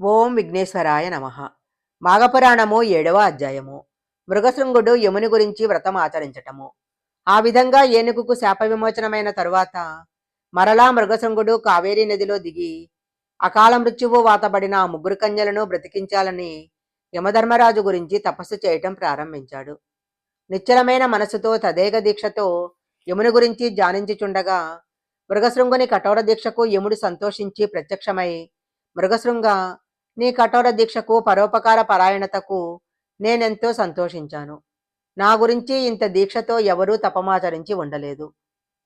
ఓం విఘ్నేశ్వరాయ నమ. మాఘపురాణము ఏడవ అధ్యాయము. మృగశృంగుడు యముని గురించి వ్రతం ఆచరించటము. ఆ విధంగా ఏనుగుకు శాప విమోచనమైన తరువాత మరలా మృగశృంగుడు కావేరీ నదిలో దిగి అకాల మృత్యువు వాతబడిన ఆ ముగ్గురు కన్యలను బ్రతికించాలని యమధర్మరాజు గురించి తపస్సు చేయటం ప్రారంభించాడు. నిశ్చలమైన మనసుతో తదేక దీక్షతో యముని గురించి ధ్యానించుచుండగా మృగశృంగుని కఠోర దీక్షకు యముడు సంతోషించి ప్రత్యక్షమై మృగశృంగ నీ కఠోర దీక్షకు పరోపకార పరాయణతకు నేనెంతో సంతోషించాను. నా గురించి ఇంత దీక్షతో ఎవరూ తపమాచరించి ఉండలేదు.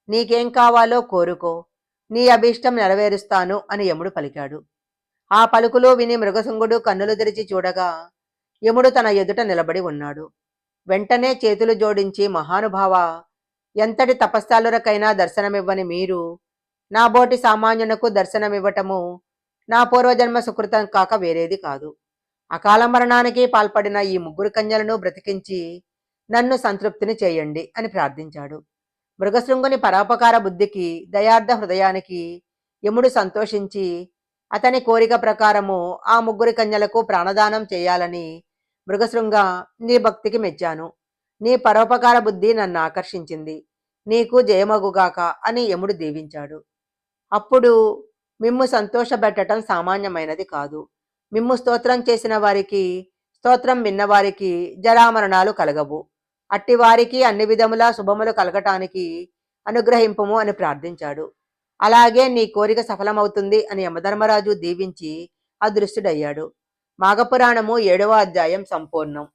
నీకేం కావాలో కోరుకో. నీ అభీష్టం నెరవేరుస్తాను అని యముడు పలికాడు. ఆ పలుకులు విని మృగశృంగుడు కన్నులు తెరిచి చూడగా యముడు తన ఎదుట నిలబడి ఉన్నాడు. వెంటనే చేతులు జోడించి మహానుభావ ఎంతటి తపస్సాలురకైనా దర్శనమివ్వని మీరు నా బోటి సామాన్యునకు దర్శనమివ్వటము నా పూర్వజన్మ సుకృతం కాక వేరేది కాదు. అకాల మరణానికి పాల్పడిన ఈ ముగ్గురు కన్యలను బ్రతికించి నన్ను సంతృప్తిని చేయండి అని ప్రార్థించాడు. మృగశృంగుని పరోపకార బుద్ధికి దయార్థ హృదయానికి యముడు సంతోషించి అతని కోరిక ప్రకారము ఆ ముగ్గురి కన్యలకు ప్రాణదానం చేయాలని మృగశృంగ నీ భక్తికి మెచ్చాను. నీ పరోపకార బుద్ధి నన్ను ఆకర్షించింది. నీకు జయమగుగాక అని యముడు దీవించాడు. అప్పుడు మిమ్ము సంతోషపెట్టడం సామాన్యమైనది కాదు. మిమ్ము స్తోత్రం చేసిన వారికి స్తోత్రం విన్నవారికి జరామరణాలు కలగవు. అట్టి వారికి అన్ని విధములా శుభములు కలగటానికి అనుగ్రహింపము అని ప్రార్థించాడు. అలాగే నీ కోరిక సఫలమవుతుంది అని యమధర్మరాజు దీవించి అదృష్టుడయ్యాడు. మాఘపురాణము ఏడవ అధ్యాయం సంపూర్ణం.